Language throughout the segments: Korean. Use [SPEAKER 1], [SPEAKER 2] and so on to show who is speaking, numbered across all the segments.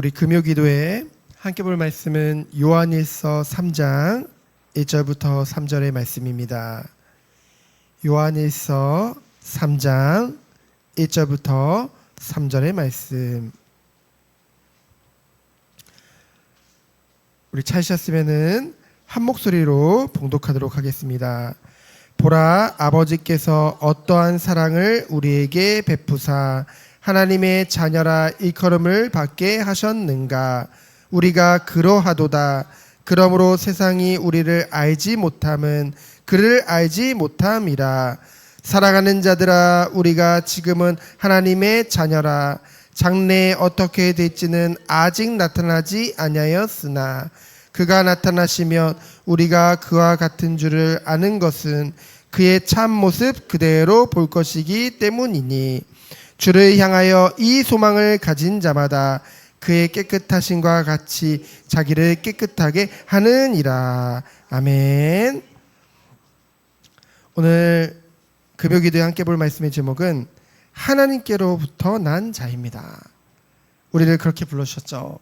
[SPEAKER 1] 우리 금요 기도에 함께 볼 말씀은 요한일서 3장 1절부터 3절의 말씀입니다. 요한일서 3장 1절부터 3절의 말씀. 우리 찾으셨으면은 한 목소리로 봉독하도록 하겠습니다. 보라 아버지께서 어떠한 사랑을 우리에게 베푸사 하나님의 자녀라 일컬음을 받게 하셨는가? 우리가 그러하도다. 그러므로 세상이 우리를 알지 못함은 그를 알지 못함이라. 살아가는 자들아 우리가 지금은 하나님의 자녀라. 장래에 어떻게 될지는 아직 나타나지 아니하였으나 그가 나타나시면 우리가 그와 같은 줄을 아는 것은 그의 참 모습 그대로 볼 것이기 때문이니 주를 향하여 이 소망을 가진 자마다 그의 깨끗하심과 같이 자기를 깨끗하게 하느니라. 아멘. 오늘 급여 기도에 함께 볼 말씀의 제목은 하나님께로부터 난 자입니다. 우리를 그렇게 불러주셨죠.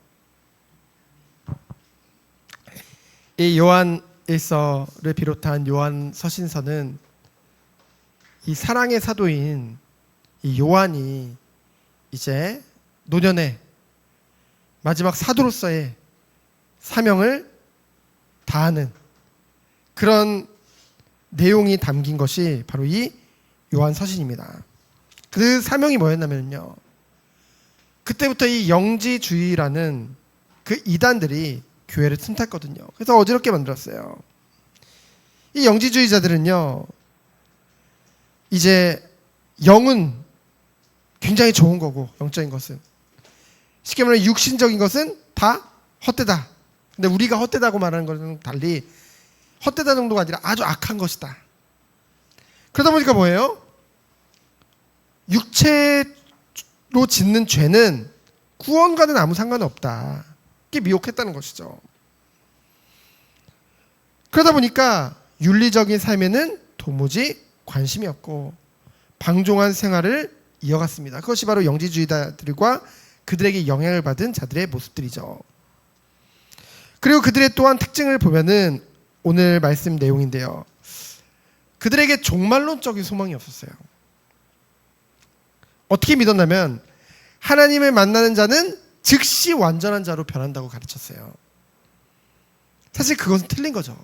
[SPEAKER 1] 이 요한 일서를 비롯한 요한 서신서는 이 사랑의 사도인 이 요한이 이제 노년의 마지막 사도로서의 사명을 다하는 그런 내용이 담긴 것이 바로 이 요한 서신입니다. 그 사명이 뭐였냐면요. 그때부터 이 영지주의라는 그 이단들이 교회를 틈탔거든요. 그래서 어지럽게 만들었어요. 이 영지주의자들은요, 이제 영은 굉장히 좋은 거고, 영적인 것은. 쉽게 말하면 육신적인 것은 다 헛되다. 근데 우리가 헛되다고 말하는 것은 달리 헛되다 정도가 아니라 아주 악한 것이다. 그러다 보니까 뭐예요? 육체로 짓는 죄는 구원과는 아무 상관 없다. 이게 미혹했다는 것이죠. 그러다 보니까 윤리적인 삶에는 도무지 관심이 없고 방종한 생활을 이어갔습니다. 그것이 바로 영지주의자들과 그들에게 영향을 받은 자들의 모습들이죠. 그리고 그들의 또한 특징을 보면은 오늘 말씀 내용인데요. 그들에게 종말론적인 소망이 없었어요. 어떻게 믿었냐면 하나님을 만나는 자는 즉시 완전한 자로 변한다고 가르쳤어요. 사실 그것은 틀린 거죠.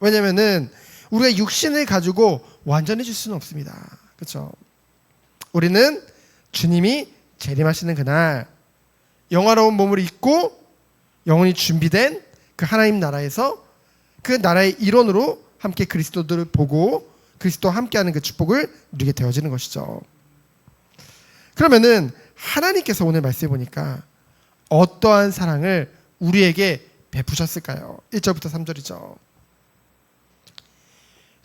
[SPEAKER 1] 왜냐면은 우리가 육신을 가지고 완전해질 수는 없습니다. 그렇죠? 우리는 주님이 재림하시는 그날 영화로운 몸을 입고 영원히 준비된 그 하나님 나라에서 그 나라의 일원으로 함께 그리스도들을 보고 그리스도와 함께하는 그 축복을 누리게 되어지는 것이죠. 그러면은 하나님께서 오늘 말씀해 보니까 어떠한 사랑을 우리에게 베푸셨을까요? 1절부터 3절이죠.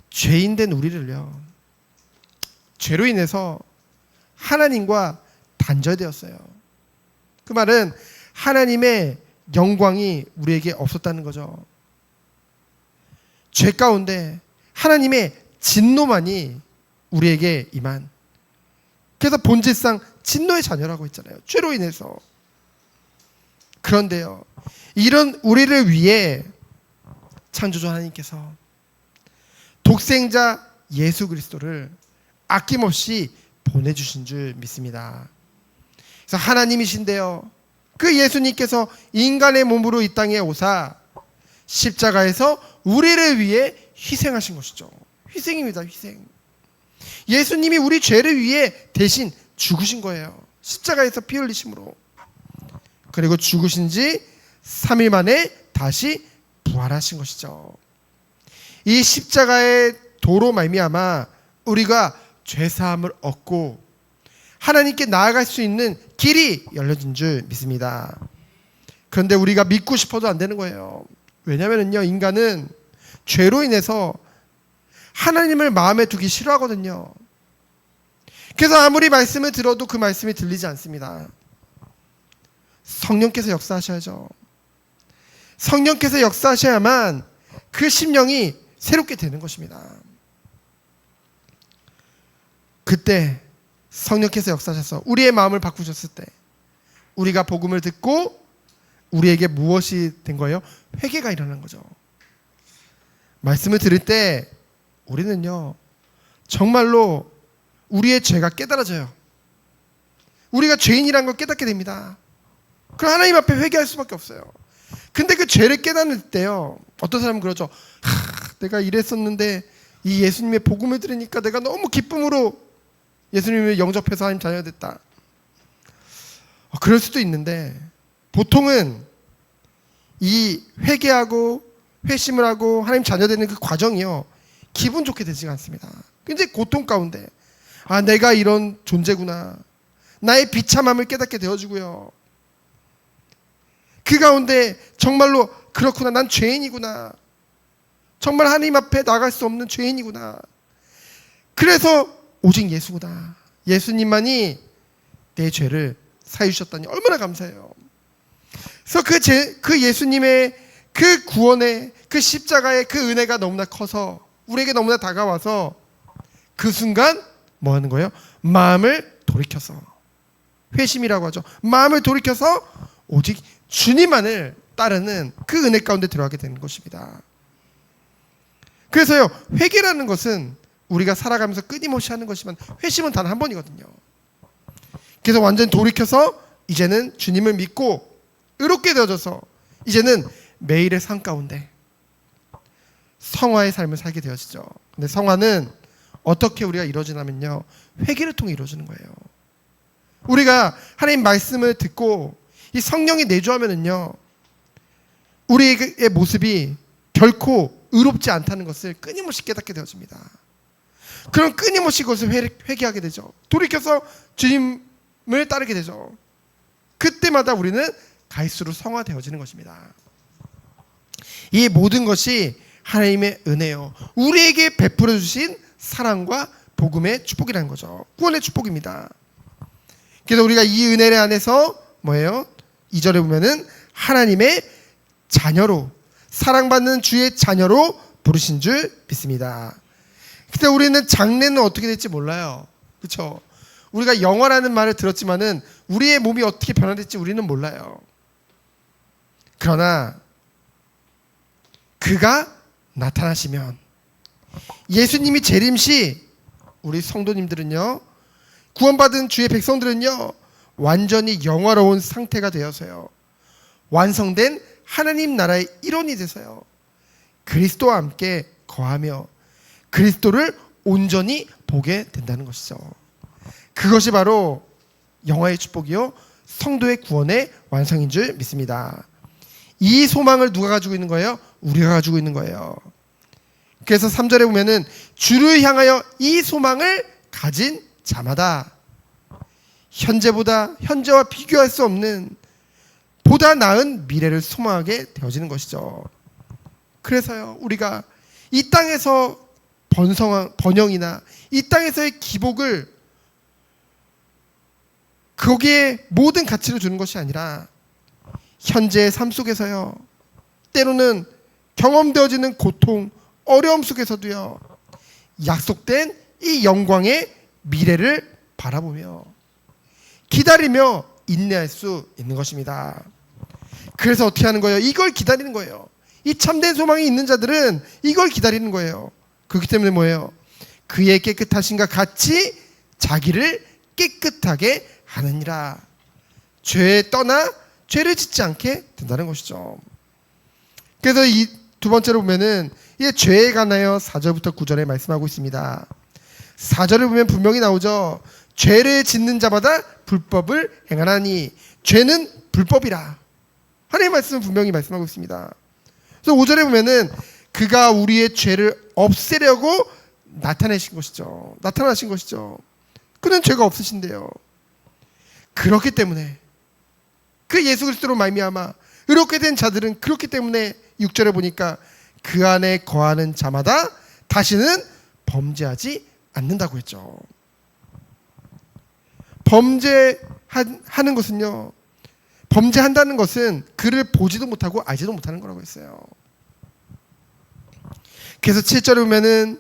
[SPEAKER 1] 죄인 된 우리를요. 죄로 인해서 하나님과 단절되었어요. 그 말은 하나님의 영광이 우리에게 없었다는 거죠. 죄 가운데 하나님의 진노만이 우리에게 임한. 그래서 본질상 진노의 자녀라고 했잖아요. 죄로 인해서. 그런데요. 이런 우리를 위해 창조주 하나님께서 독생자 예수 그리스도를 아낌없이 보내주신 줄 믿습니다. 그래서 하나님이신데요. 그 예수님께서 인간의 몸으로 이 땅에 오사 십자가에서 우리를 위해 희생하신 것이죠. 희생입니다, 희생. 예수님이 우리 죄를 위해 대신 죽으신 거예요. 십자가에서 피 흘리심으로. 그리고 죽으신 지 3일 만에 다시 부활하신 것이죠. 이 십자가의 도로 말미암아 우리가 죄 사함을 얻고 하나님께 나아갈 수 있는 길이 열려진 줄 믿습니다. 그런데 우리가 믿고 싶어도 안 되는 거예요. 왜냐면은요, 인간은 죄로 인해서 하나님을 마음에 두기 싫어하거든요. 그래서 아무리 말씀을 들어도 그 말씀이 들리지 않습니다. 성령께서 역사하셔야죠. 성령께서 역사하셔야만 그 심령이 새롭게 되는 것입니다. 그때 성령께서 역사하셔서 우리의 마음을 바꾸셨을 때 우리가 복음을 듣고 우리에게 무엇이 된 거예요? 회개가 일어난 거죠. 말씀을 들을 때 우리는요 정말로 우리의 죄가 깨달아져요. 우리가 죄인이라는 걸 깨닫게 됩니다. 그 하나님 앞에 회개할 수밖에 없어요. 근데 그 죄를 깨닫을 때요 어떤 사람은 그러죠. 하, 내가 이랬었는데 이 예수님의 복음을 들으니까 내가 너무 기쁨으로 예수님을 영접해서 하나님 자녀가 됐다. 어, 그럴 수도 있는데 보통은 이 회개하고 회심을 하고 하나님 자녀 되는 그 과정이요 기분 좋게 되지가 않습니다. 굉장히 고통 가운데 아 내가 이런 존재구나 나의 비참함을 깨닫게 되어주고요. 그 가운데 정말로 그렇구나 난 죄인이구나 정말 하나님 앞에 나갈 수 없는 죄인이구나. 그래서 오직 예수구나. 예수님만이 내 죄를 사해 주셨다니 얼마나 감사해요. 그래서 그, 제, 그 예수님의 그 구원의 그 십자가의 그 은혜가 너무나 커서 우리에게 너무나 다가와서 그 순간 뭐 하는 거예요? 마음을 돌이켜서 회심이라고 하죠. 마음을 돌이켜서 오직 주님만을 따르는 그 은혜 가운데 들어가게 되는 것입니다. 그래서요 회개라는 것은 우리가 살아가면서 끊임없이 하는 것이지만 회심은 단 한 번이거든요. 그래서 완전 돌이켜서 이제는 주님을 믿고 의롭게 되어져서 이제는 매일의 삶 가운데 성화의 삶을 살게 되어지죠. 근데 성화는 어떻게 우리가 이루어지냐면요 회개를 통해 이루어지는 거예요. 우리가 하나님 말씀을 듣고 이 성령이 내주하면은요 우리의 모습이 결코 의롭지 않다는 것을 끊임없이 깨닫게 되어집니다. 그럼 끊임없이 그것을 회, 개하게 되죠. 돌이켜서 주님을 따르게 되죠. 그때마다 우리는 갈수록 성화되어지는 것입니다. 이 모든 것이 하나님의 은혜요. 우리에게 베풀어 주신 사랑과 복음의 축복이라는 거죠. 구원의 축복입니다. 그래서 우리가 이 은혜 안에서 뭐예요? 2절에 보면은 하나님의 자녀로 사랑받는 주의 자녀로 부르신 줄 믿습니다. 그때 우리는 장래는 어떻게 될지 몰라요. 그렇죠? 우리가 영화라는 말을 들었지만은 우리의 몸이 어떻게 변화될지 우리는 몰라요. 그러나 그가 나타나시면 예수님이 재림시 우리 성도님들은요 구원받은 주의 백성들은요 완전히 영화로운 상태가 되어서요 완성된 하나님 나라의 일원이 돼서요. 그리스도와 함께 거하며 그리스도를 온전히 보게 된다는 것이죠. 그것이 바로 영화의 축복이요. 성도의 구원의 완성인 줄 믿습니다. 이 소망을 누가 가지고 있는 거예요? 우리가 가지고 있는 거예요. 그래서 3절에 보면은 주를 향하여 이 소망을 가진 자마다 현재보다 현재와 비교할 수 없는 보다 나은 미래를 소망하게 되어지는 것이죠. 그래서요, 우리가 이 땅에서 번성, 번영이나 이 땅에서의 기복을 거기에 모든 가치를 주는 것이 아니라 현재의 삶 속에서요, 때로는 경험되어지는 고통, 어려움 속에서도요, 약속된 이 영광의 미래를 바라보며 기다리며 인내할 수 있는 것입니다. 그래서 어떻게 하는 거예요? 이걸 기다리는 거예요. 이 참된 소망이 있는 자들은 이걸 기다리는 거예요. 그렇기 때문에 뭐예요? 그의 깨끗하신가 같이 자기를 깨끗하게 하느니라. 죄에 떠나 죄를 짓지 않게 된다는 것이죠. 그래서 이 두 번째로 보면은 이게 죄에 관하여 4절부터 9절에 말씀하고 있습니다. 4절을 보면 분명히 나오죠. 죄를 짓는 자마다 불법을 행하나니 죄는 불법이라. 하나님의 말씀은 분명히 말씀하고 있습니다. 그래서 5절에 보면은 그가 우리의 죄를 없애려고 나타내신 것이죠. 나타나신 것이죠. 그는 죄가 없으신데요. 그렇기 때문에 그 예수 그리스도로 말미암아 이렇게 된 자들은 그렇기 때문에 6절에 보니까 그 안에 거하는 자마다 다시는 범죄하지 않는다고 했죠. 범죄하는 것은요. 범죄한다는 것은 그를 보지도 못하고 알지도 못하는 거라고 했어요. 그래서 7절에 보면은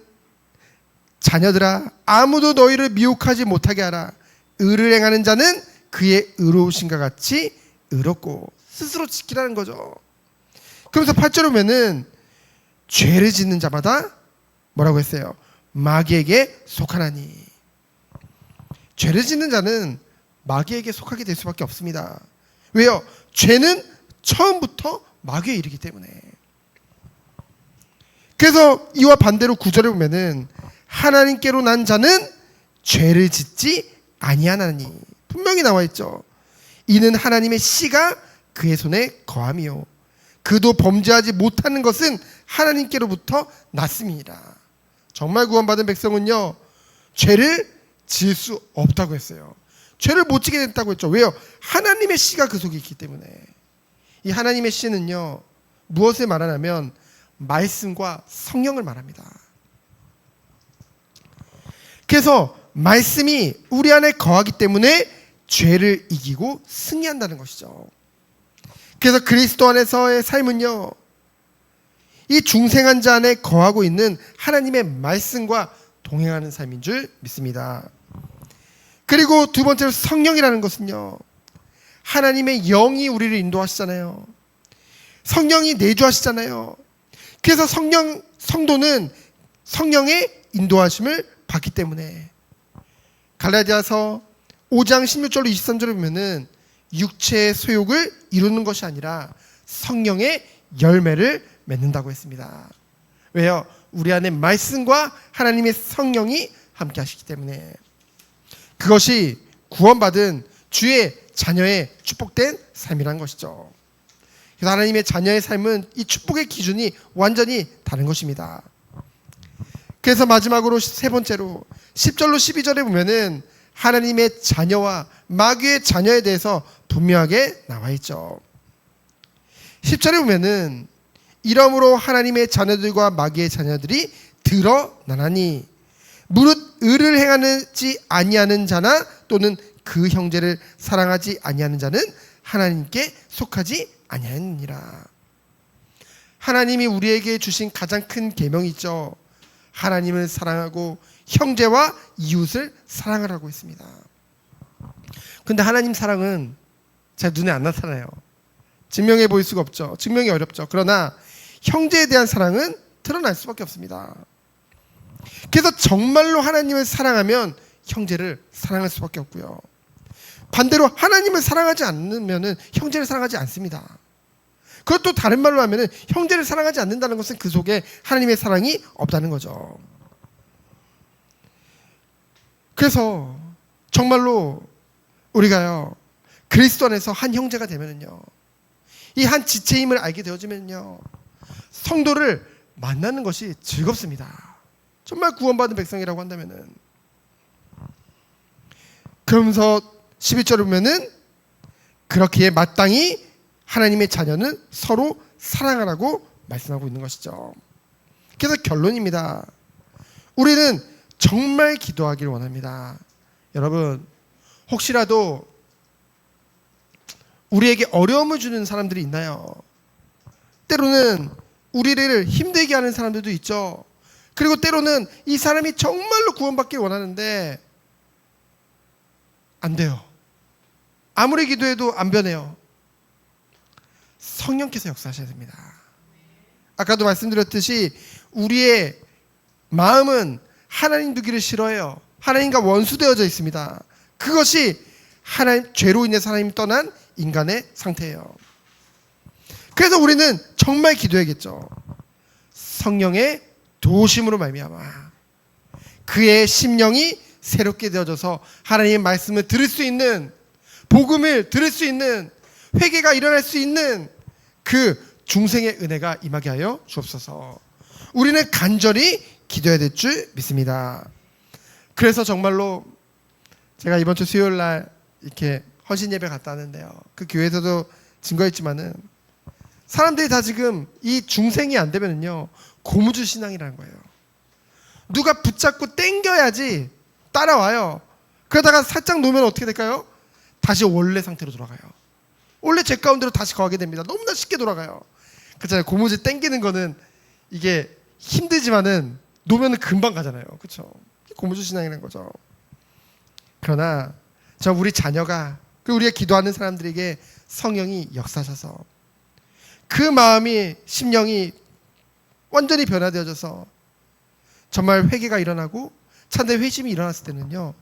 [SPEAKER 1] 자녀들아 아무도 너희를 미혹하지 못하게 하라. 의를 행하는 자는 그의 의로우신가 같이 의롭고 스스로 지키라는 거죠. 그러면서 8절 보면은 죄를 짓는 자마다 뭐라고 했어요? 마귀에게 속하나니. 죄를 짓는 자는 마귀에게 속하게 될 수밖에 없습니다. 왜요? 죄는 처음부터 마귀의 일이기 때문에. 그래서 이와 반대로 구절에 보면은 하나님께로 난 자는 죄를 짓지 아니하나니 분명히 나와 있죠. 이는 하나님의 씨가 그의 손에 거함이요. 그도 범죄하지 못하는 것은 하나님께로부터 났습니다. 정말 구원받은 백성은요 죄를 지을 수 없다고 했어요. 죄를 못 지게 됐다고 했죠. 왜요? 하나님의 씨가 그 속에 있기 때문에. 이 하나님의 씨는요 무엇을 말하냐면 말씀과 성령을 말합니다. 그래서 말씀이 우리 안에 거하기 때문에 죄를 이기고 승리한다는 것이죠. 그래서 그리스도 안에서의 삶은요, 이 중생한 자 안에 거하고 있는 하나님의 말씀과 동행하는 삶인 줄 믿습니다. 그리고 두 번째로 성령이라는 것은요, 하나님의 영이 우리를 인도하시잖아요. 성령이 내주하시잖아요. 그래서 성령, 성도는 성령의 인도하심을 받기 때문에 갈라디아서 5장 16절로 23절을 보면은 육체의 소욕을 이루는 것이 아니라 성령의 열매를 맺는다고 했습니다. 왜요? 우리 안에 말씀과 하나님의 성령이 함께 하시기 때문에 그것이 구원받은 주의 자녀의 축복된 삶이란 것이죠. 그래서 하나님의 자녀의 삶은 이 축복의 기준이 완전히 다른 것입니다. 그래서 마지막으로 세 번째로 10절로 12절에 보면은 하나님의 자녀와 마귀의 자녀에 대해서 분명하게 나와 있죠. 10절에 보면은 이러므로 하나님의 자녀들과 마귀의 자녀들이 드러나나니 무릇 의를 행하지 아니하는 자나 또는 그 형제를 사랑하지 아니하는 자는 하나님께 속하지 아니하느니라. 하나님이 우리에게 주신 가장 큰 계명이 있죠. 하나님을 사랑하고 형제와 이웃을 사랑하라고 했습니다. 근데 하나님 사랑은 제 눈에 안 나타나요. 증명해 보일 수가 없죠. 증명이 어렵죠. 그러나 형제에 대한 사랑은 드러날 수밖에 없습니다. 그래서 정말로 하나님을 사랑하면 형제를 사랑할 수밖에 없고요. 반대로 하나님을 사랑하지 않으면 형제를 사랑하지 않습니다. 그것도 다른 말로 하면 형제를 사랑하지 않는다는 것은 그 속에 하나님의 사랑이 없다는 거죠. 그래서 정말로 우리가요 그리스도 안에서 한 형제가 되면은요 이 한 지체임을 알게 되어지면요 성도를 만나는 것이 즐겁습니다. 정말 구원받은 백성이라고 한다면은 그러면서 12절을 보면은 그렇기에 마땅히 하나님의 자녀는 서로 사랑하라고 말씀하고 있는 것이죠. 그래서 결론입니다. 우리는 정말 기도하기를 원합니다. 여러분, 혹시라도 우리에게 어려움을 주는 사람들이 있나요? 때로는 우리를 힘들게 하는 사람들도 있죠. 그리고 때로는 이 사람이 정말로 구원받길 원하는데 안 돼요. 아무리 기도해도 안 변해요. 성령께서 역사하셔야 됩니다. 아까도 말씀드렸듯이 우리의 마음은 하나님 두기를 싫어해요. 하나님과 원수되어져 있습니다. 그것이 하나님 죄로 인해서 하나님 떠난 인간의 상태예요. 그래서 우리는 정말 기도해야겠죠. 성령의 도심으로 말미암아 그의 심령이 새롭게 되어져서 하나님의 말씀을 들을 수 있는 복음을 들을 수 있는 회개가 일어날 수 있는 그 중생의 은혜가 임하게 하여 주옵소서. 우리는 간절히 기도해야 될 줄 믿습니다. 그래서 정말로 제가 이번 주 수요일 날 이렇게 헌신 예배 갔다 왔는데요. 그 교회에서도 증거했지만은 사람들이 다 지금 이 중생이 안 되면은요 고무줄 신앙이라는 거예요. 누가 붙잡고 땡겨야지 따라와요. 그러다가 살짝 놓으면 어떻게 될까요? 다시 원래 상태로 돌아가요. 원래 제 가운데로 다시 거하게 됩니다. 너무나 쉽게 돌아가요. 그렇잖아요. 고무줄 땡기는 거는 이게 힘들지만은 놓으면 금방 가잖아요. 그렇죠? 고무줄 신앙이라는 거죠. 그러나 저 우리 자녀가 그 우리가 기도하는 사람들에게 성령이 역사하셔서 그 마음이 심령이 완전히 변화되어져서 정말 회개가 일어나고 참된 회심이 일어났을 때는요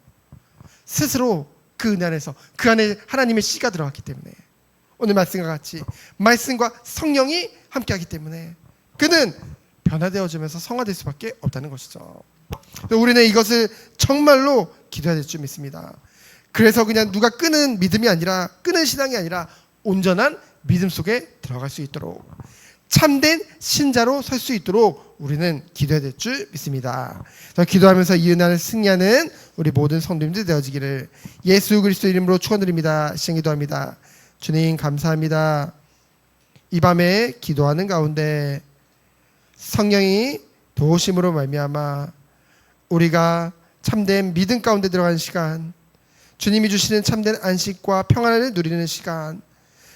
[SPEAKER 1] 스스로 그 은혜 안에서 그 안에 하나님의 씨가 들어갔기 때문에 오늘 말씀과 같이 말씀과 성령이 함께하기 때문에 그는 변화되어지면서 성화될 수밖에 없다는 것이죠. 우리는 이것을 정말로 기도해야 될 줄 믿습니다. 그래서 그냥 누가 끄는 믿음이 아니라 끄는 신앙이 아니라 온전한 믿음 속에 들어갈 수 있도록 참된 신자로 설 수 있도록 우리는 기도해야 될 줄 믿습니다. 기도하면서 이 은혜를 승리하는 우리 모든 성도님들 되어지기를 예수 그리스도 이름으로 축원드립니다. 시행 기도합니다. 주님 감사합니다. 이 밤에 기도하는 가운데 성령이 도우심으로 말미암아 우리가 참된 믿음 가운데 들어가는 시간 주님이 주시는 참된 안식과 평안을 누리는 시간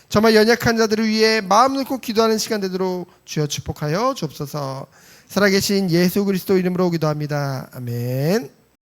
[SPEAKER 1] 정말 연약한 자들을 위해 마음 놓고 기도하는 시간 되도록 주여 축복하여 주옵소서. 살아계신 예수 그리스도 이름으로 기도합니다. 아멘